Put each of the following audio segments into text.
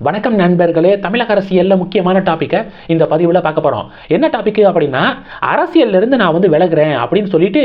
வணக்கம் நண்பர்களே. தமிழக அரசியலில் முக்கியமான டாப்பிக்கை இந்த பதிவில் பார்க்க போகிறோம் என்ன டாபிக் அப்படின்னா அரசியல்லேருந்து நான் வந்து விலகுறேன் அப்படின்னு சொல்லிட்டு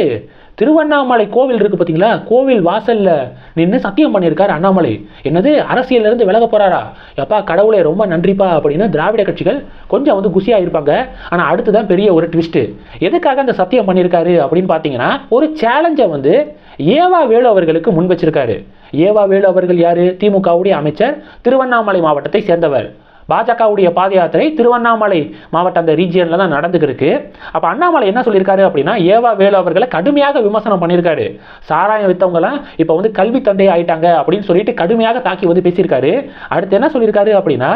திருவண்ணாமலை கோவில் இருக்குது பார்த்தீங்களா கோவில் வாசலில் நின்று சத்தியம் பண்ணியிருக்கார் அண்ணாமலை. என்னது? அரசியல்லேருந்து விலக போகிறாரா எப்பா கடவுளே ரொம்ப நன்றிப்பா அப்படின்னு திராவிட கட்சிகள் கொஞ்சம் வந்து குசியாக இருப்பாங்க ஆனால் அடுத்து தான் பெரிய ஒரு ட்விஸ்ட்டு எதுக்காக அந்த சத்தியம் பண்ணியிருக்காரு அப்படின்னு பார்த்தீங்கன்னா ஒரு சேலஞ்சை வந்து ஏவா வேலு அவர்களுக்கு முன் வச்சிருக்காரு. ஏவா வேலு அவர்கள் யாரு? திமுகவுடைய அமைச்சர் திருவண்ணாமலை மாவட்டத்தை சேர்ந்தவர். பாஜகவுடைய பாத யாத்திரை திருவண்ணாமலை மாவட்ட அந்த ரீஜியனில் தான் நடந்துக்கிருக்கு. அப்போ அண்ணாமலை என்ன சொல்லியிருக்காரு அப்படின்னா ஏவா வேலு அவர்களை கடுமையாக விமர்சனம் பண்ணியிருக்காரு. சாராயம் வித்தவங்களாம் இப்போ வந்து கல்வி தந்தை ஆயிட்டாங்க அப்படின்னு சொல்லிட்டு கடுமையாக தாக்கி வந்து பேசியிருக்காரு. அடுத்து என்ன சொல்லியிருக்காரு அப்படின்னா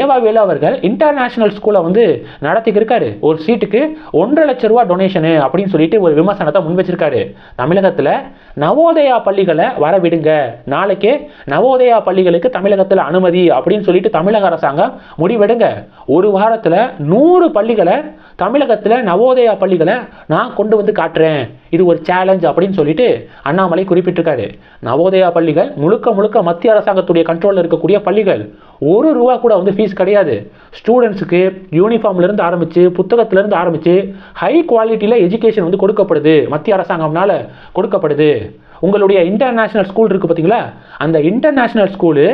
ஏவா வேலு அவர்கள் இன்டர்நேஷனல் ஸ்கூலை வந்து நடத்திக்கிருக்காரு. ஒரு சீட்டுக்கு ஒன்றரை லட்ச ரூபா டொனேஷனு அப்படின்னு சொல்லிட்டு ஒரு விமர்சனத்தை முன் வச்சிருக்காரு. தமிழகத்தில் நவோதயா பள்ளிகளை வர விடுங்க நாளைக்கே நவோதயா பள்ளிகளுக்கு தமிழகத்தில் அனுமதி அப்படின்னு சொல்லிட்டு தமிழக அரசாங்கம் முடிவெடுங்க. ஒரு வாரத்தில் நூறு பள்ளிகளை தமிழகத்தில் நவோதயா பள்ளிகளை நான் கொண்டு வந்து காட்டுறேன். இது ஒரு சேலஞ்ச் அப்படின்னு சொல்லிட்டு அண்ணாமலை குறிப்பிட்டிருக்காரு. நவோதயா பள்ளிகள் முழுக்க முழுக்க மத்திய அரசாங்கத்துடைய கண்ட்ரோலில் இருக்கக்கூடிய பள்ளிகள். ஒரு ரூபா கூட வந்து ஃபீஸ் கிடையாது. ஸ்டூடெண்ட்ஸுக்கு யூனிஃபார்ம்லேருந்து ஆரம்பித்து புத்தகத்திலேருந்து ஆரம்பித்து ஹை குவாலிட்டியில் எஜுகேஷன் வந்து கொடுக்கப்படுது. மத்திய அரசாங்கம்னால் கொடுக்கப்படுது. உங்களுடைய இன்டர்நேஷ்னல் ஸ்கூல் இருக்குது பார்த்தீங்களா அந்த இன்டர்நேஷ்னல் ஸ்கூலு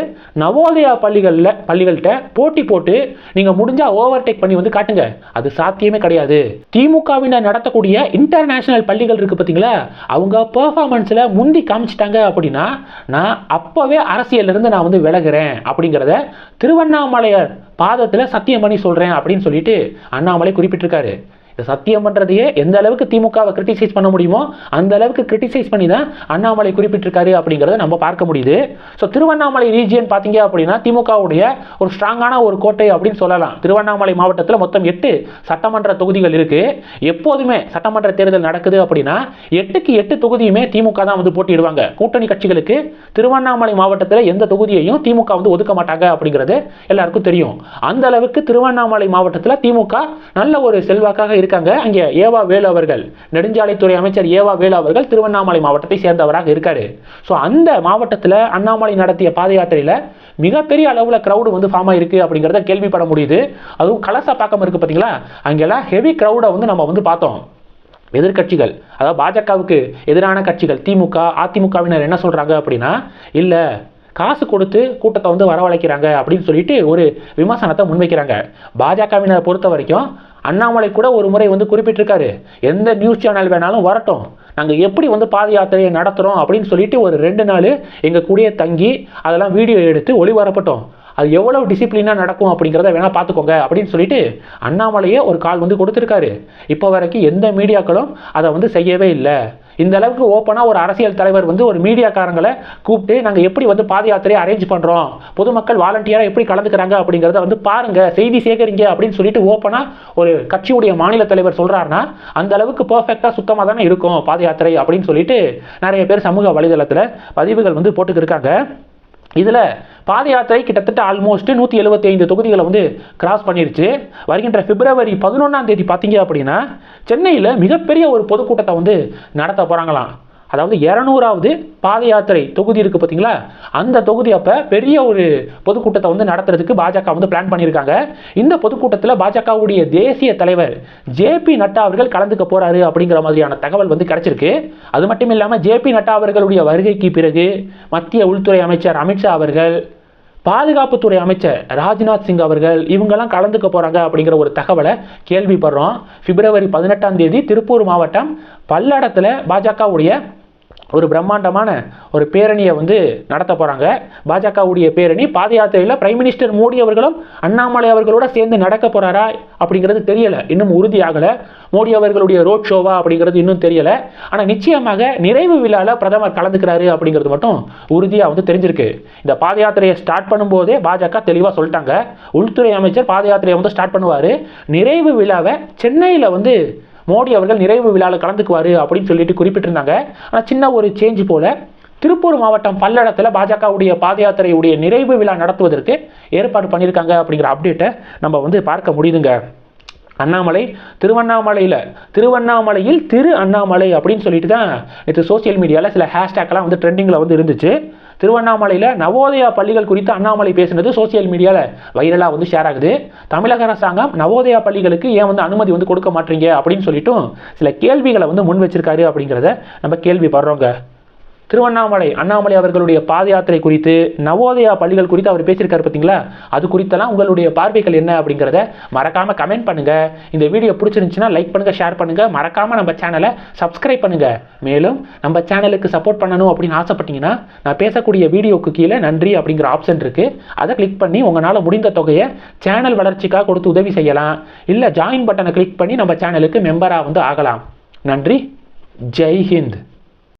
நவோதயா பள்ளிகளில் பள்ளிகள்கிட்ட போட்டி போட்டு நீங்கள் முடிஞ்சால் ஓவர்டேக் பண்ணி வந்து காட்டுங்க. அது சாத்தியமே கிடையாது. திமுகவினர் நடத்தக்கூடிய இன்டர்நேஷ்னல் பள்ளிகள் இருக்குது பார்த்தீங்களா அவங்க பெர்ஃபார்மன்ஸில் முந்தி காமிச்சிட்டாங்க அப்படின்னா நான் அப்போவே அரசியலிருந்து நான் வந்து விலகிறேன் அப்படிங்கிறத திருவண்ணாமலையார் பாதத்தில் சத்தியம் பண்ணி சொல்கிறேன் அப்படின்னு சொல்லிட்டு அண்ணாமலை குறிப்பிட்டிருக்காரு. இந்த சத்தியம் பண்ணுறதையே எந்த அளவுக்கு திமுகவை கிரிட்டிசைஸ் பண்ண முடியுமோ அந்த அளவுக்கு கிரிட்டிசைஸ் பண்ணி தான் அண்ணாமலை குறிப்பிட்டிருக்காரு அப்படிங்கிறத நம்ம பார்க்க முடியுது. ஸோ திருவண்ணாமலை ரீஜியன் பார்த்தீங்க அப்படின்னா திமுகவுடைய ஒரு ஸ்ட்ராங்கான ஒரு கோட்டை அப்படின்னு சொல்லலாம். திருவண்ணாமலை மாவட்டத்தில் மொத்தம் எட்டு சட்டமன்ற தொகுதிகள் இருக்கு. எப்போதுமே சட்டமன்ற தேர்தல் நடக்குது அப்படின்னா எட்டுக்கு எட்டு தொகுதியுமே திமுக தான் வந்து போட்டியிடுவாங்க. கூட்டணி கட்சிகளுக்கு திருவண்ணாமலை மாவட்டத்தில் எந்த தொகுதியையும் திமுக வந்து ஒதுக்க மாட்டாங்க அப்படிங்கிறது எல்லாருக்கும் தெரியும். அந்த அளவுக்கு திருவண்ணாமலை மாவட்டத்தில் திமுக நல்ல ஒரு செல்வாக்காக இருக்காங்க. அங்கே ஏவா வேலு அவர்கள் நெடுஞ்சாலைத்துறை அமைச்சர் ஏவா வேலு அவர்கள் திருவண்ணாமலை மாவட்டத்தை சேர்ந்தவராக இருக்காரு. ஸோ அந்த மாவட்டத்தில் அண்ணாமலை நடத்திய பாத யாத்திரையில் மிகப்பெரிய அளவில் க்ரௌடு வந்து ஃபார்ம் ஆயிருக்கு அப்படிங்கிறத கேள்விப்பட முடியுது. அதுவும் கலசா பார்க்காம இருக்குது பார்த்தீங்களா அங்கெல்லாம் ஹெவி க்ரௌடை வந்து நம்ம வந்து பார்த்தோம். எதிர்கட்சிகள் அதாவது பாஜகவுக்கு எதிரான கட்சிகள் திமுக அதிமுகவினர் என்ன சொல்கிறாங்க அப்படின்னா இல்லை காசு கொடுத்து கூட்டத்தை வந்து வரவழைக்கிறாங்க அப்படின்னு சொல்லிட்டு ஒரு விமர்சனத்தை முன்வைக்கிறாங்க. பாஜகவினரை பொறுத்த வரைக்கும் அண்ணாமலை கூட ஒரு முறை வந்து குறிப்பிட்டிருக்காரு எந்த நியூஸ் சேனல் வேணாலும் வரட்டும். நாங்கள் எப்படி வந்து பாத யாத்திரையை நடத்துகிறோம் அப்படின்னு சொல்லிட்டு ஒரு ரெண்டு நாள் எங்கள் கூடயே தங்கி அதெல்லாம் வீடியோ எடுத்து ஒளிபரப்பட்டோம். அது எவ்வளோ டிசிப்ளினாக நடக்கும் அப்படிங்கிறத வேணால் பார்த்துக்கோங்க அப்படின்னு சொல்லிட்டு அண்ணாமலையே ஒரு கால் வந்து கொடுத்துருக்காரு. இப்போ வரைக்கும் எந்த மீடியாக்களும் அதை வந்து செய்யவே இல்லை. இந்த அளவுக்கு ஓப்பனாக ஒரு அரசியல் தலைவர் வந்து ஒரு மீடியாக்காரங்களை கூப்பிட்டு நாங்கள் எப்படி வந்து பாத யாத்திரையை அரேஞ்ச் பண்ணுறோம் பொதுமக்கள் வாலண்டியராக எப்படி கலந்துக்கிறாங்க அப்படிங்கிறத வந்து பாருங்க. செய்தி சேகரிங்க அப்படின்னு சொல்லிட்டு ஓப்பனாக ஒரு கட்சியுடைய மாநில தலைவர் சொல்கிறாருன்னா அந்த அளவுக்கு பர்ஃபெக்டாக சுத்தமாக தானே இருக்கும் பாத யாத்திரை அப்படின்னு சொல்லிட்டு நிறைய பேர் சமூக வலைதளத்தில் பதிவுகள் வந்து போட்டுக்கிருக்காங்க இதில் பாத யாத்திரை கிட்டத்தட்ட ஆல்மோஸ்ட் நூற்றி எழுபத்தி ஐந்து தொகுதிகளை வந்து கிராஸ் பண்ணிருச்சு. வருகின்ற பிப்ரவரி பதினொன்றாம் தேதி பார்த்தீங்க அப்படின்னா சென்னையில் மிகப்பெரிய ஒரு பொதுக்கூட்டத்தை வந்து நடத்த போகிறாங்களாம் அதாவது இரநூறாவது பாத யாத்திரை தொகுதி இருக்குது பார்த்தீங்களா அந்த தொகுதி அப்போ பெரிய ஒரு பொதுக்கூட்டத்தை வந்து நடத்துறதுக்கு பாஜக வந்து பிளான் பண்ணியிருக்காங்க. இந்த பொதுக்கூட்டத்தில் பாஜகவுடைய தேசிய தலைவர் ஜேபி நட்டா அவர்கள் கலந்துக்க போகிறாரு அப்படிங்கிற மாதிரியான தகவல் வந்து கிடச்சிருக்கு. அது மட்டும் இல்லாமல் ஜேபி நட்டா அவர்களுடைய வருகைக்கு பிறகு மத்திய உள்துறை அமைச்சர் அமித்ஷா அவர்கள் பாதுகாப்புத்துறை அமைச்சர் ராஜ்நாத் சிங் அவர்கள் இவங்கெல்லாம் கலந்துக்க போகிறாங்க அப்படிங்கிற ஒரு தகவலை கேள்விப்படுறோம். பிப்ரவரி பதினெட்டாம் தேதி திருப்பூர் மாவட்டம் பல்லடத்தில் பாஜகவுடைய ஒரு பிரம்மாண்டமான ஒரு பேரணியை வந்து நடத்த போகிறாங்க பாஜகவுடைய பேரணி பாத யாத்திரையில் பிரைம் மினிஸ்டர் மோடி அவர்களும் அண்ணாமலை அவர்களோட சேர்ந்து நடக்க போகிறாரா அப்படிங்கிறது தெரியலை. இன்னும் உறுதியாகலை மோடி அவர்களுடைய ரோட் ஷோவா அப்படிங்கிறது இன்னும் தெரியலை. ஆனால் நிச்சயமாக நிறைவு விழாவில் பிரதமர் கலந்துக்கிறாரு அப்படிங்கிறது மட்டும் உறுதியாக வந்து தெரிஞ்சிருக்கு. இந்த பாத யாத்திரையை ஸ்டார்ட் பண்ணும்போதே பாஜக தெளிவாக சொல்லிட்டாங்க. உள்துறை அமைச்சர் பாத யாத்திரையை வந்து ஸ்டார்ட் பண்ணுவார். நிறைவு விழாவை சென்னையில் வந்து மோடி அவர்கள் நிறைவு விழாவில் கலந்துக்குவார் அப்படின்னு சொல்லிட்டு குறிப்பிட்டிருந்தாங்க. ஆனால் சின்ன ஒரு சேஞ்ச் போல திருப்பூர் மாவட்டம் பல்லடத்தில் பாஜகவுடைய பாத யாத்திரையுடைய நிறைவு விழா நடத்துவதற்கு ஏற்பாடு பண்ணியிருக்காங்க அப்படிங்கிற அப்டேட்டை நம்ம வந்து பார்க்க முடியுதுங்க. அண்ணாமலை திருவண்ணாமலையில் திருவண்ணாமலையில் திரு அண்ணாமலை அப்படின்னு சொல்லிட்டு தான் நேற்று சோஷியல் மீடியாவில் சில ஹேஷ்டேக்லாம் வந்து ட்ரெண்டிங்கில் வந்து இருந்துச்சு. திருவண்ணாமலையில் நவோதயா பள்ளிகள் குறித்து அண்ணாமலை பேசினது சோசியல் மீடியாவில் வைரலாக வந்து ஷேர் ஆகுது. தமிழக அரசாங்கம் நவோதயா பள்ளிகளுக்கு ஏன் வந்து அனுமதி வந்து கொடுக்க மாட்டீங்க அப்படின்னு சொல்லிட்டும் சில கேள்விகளை வந்து முன் வச்சிருக்காரு அப்படிங்கிறத நம்ம கேள்விப்படுறோங்க. திருவண்ணாமலை அண்ணாமலை அவர்களுடைய பாத யாத்திரை குறித்து நவோதயா பள்ளிகள் குறித்து அவர் பேசியிருக்காரு பார்த்தீங்களா? அது குறித்தெல்லாம் உங்களுடைய பார்வைகள் என்ன அப்படிங்கிறத மறக்காமல் கமெண்ட் பண்ணுங்கள் இந்த வீடியோ பிடிச்சிருந்துச்சுன்னா லைக் பண்ணுங்கள் ஷேர் பண்ணுங்கள் மறக்காமல் நம்ம சேனலை சப்ஸ்கிரைப் பண்ணுங்கள் மேலும் நம்ம சேனலுக்கு சப்போர்ட் பண்ணணும் அப்படின்னு ஆசைப்பட்டீங்கன்னா நான் பேசக்கூடிய வீடியோக்கு கீழே நன்றி அப்படிங்கிற ஆப்ஷன் இருக்குது அதை கிளிக் பண்ணி உங்களால் முடிந்த தொகையை சேனல் வளர்ச்சிக்காக கொடுத்து உதவி செய்யலாம். இல்லை ஜாயின் பட்டனை கிளிக் பண்ணி நம்ம சேனலுக்கு மெம்பராக வந்து ஆகலாம். நன்றி. ஜெய் ஹிந்த்.